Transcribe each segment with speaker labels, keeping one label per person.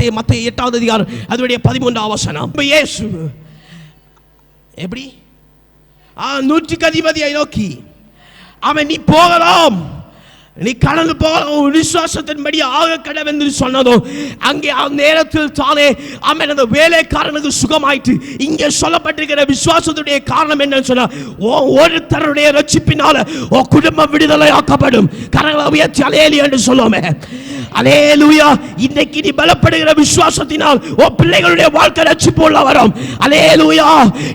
Speaker 1: வார்த்தையை மத்த எட்டாவது அதிகாரம் அதனுடைய பதிமூன்றாம் வசனம். இயேசு எப்படி? ஆ நூற்றுக்கு அதிபதியை நோக்கி அவன் நீ போகலாம். நீ கடந்து போகலாம். உன் விசுவாசத்தின்படி ஆக கடவென்று சொன்னதும் அங்கே அந்த நேரத்தில் தானே அவன் அந்த வேலைக்காரனுக்கு சுகமாயிற்று. இங்கே சொல்லப்பட்டிருக்கிற விசுவாசத்துடைய காரணம் என்னன்னு சொன்னா ஓ ஒருத்தருடைய ரட்சிப்பினால ஓ குடும்பம் விடுதலை ஆக்கப்படும் கரங்களை உயர்த்தி அலையலி என்று சொல்லுவோமே. அலேலுயா இன்னைக்கு நீ பலப்படுகிற விசுவாசத்தினால் ஓ பிள்ளைகளுடைய வாழ்க்கை ரட்சிப்பு உள்ள வரும். அலேலுயா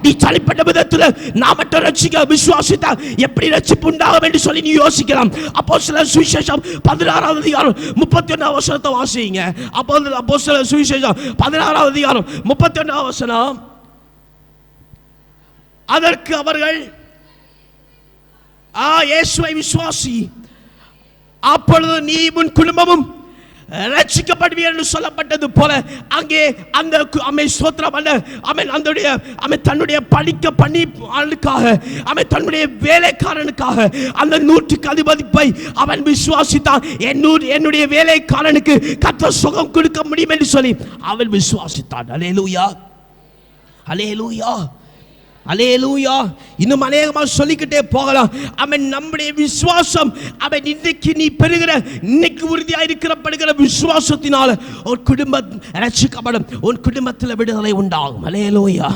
Speaker 1: நீ சளிப்பட்ட விதத்தில் நான் மட்டும் ரட்சிக்க விசுவாசித்தா எப்படி ரட்சிப்பு உண்டாகும் என்று சொல்லி நீ யோசிக்கலாம். அப்போ சில சுவிசேஷம் பதினாறாவது அதிகாரம் முப்பத்தி ஒன்றாம் வசனத்தை வாசிங்க. அப்போ அப்போ சில சுவிசேஷம் பதினாறாவது அதிகாரம் முப்பத்தி ஒன்றாம் வசனம். அதற்கு அவர்கள் ஆ இயேசுவை விசுவாசி. அப்பொழுது நீ உன் குடும்பமும் ரட்சிக்கப்படுவீர் என்று சொல்லப்பட்டது போல அங்கே அந்த அமை சோத்திரம் அல்ல. அவன் அந்தடைய அவன் தன்னுடைய படிக்க பண்ணி ஆளுக்காக அவன் தன்னுடைய வேலைக்காரனுக்காக அந்த நூற்றுக்கு அதிபதிப்பை அவன் விசுவாசித்தான். என்னூர் என்னுடைய வேலைக்காரனுக்கு கத்த சுகம் கொடுக்க முடியும் என்று சொல்லி அவன் விசுவாசித்தான். அலேலூயா அலேலூயா அலேலூயா இன்னும் அநேகமாக சொல்லிக்கிட்டே போகலாம். அவன் நம்முடைய விசுவாசம் அவன் இன்னைக்கு நீ பெறுகிற இன்னைக்கு உறுதியாக இருக்கிறப்படுகிற விசுவாசத்தினால உன் குடும்பம் ரசிக்கப்படும் உன் குடும்பத்தில் விடுதலை உண்டாகும். அலேலூயா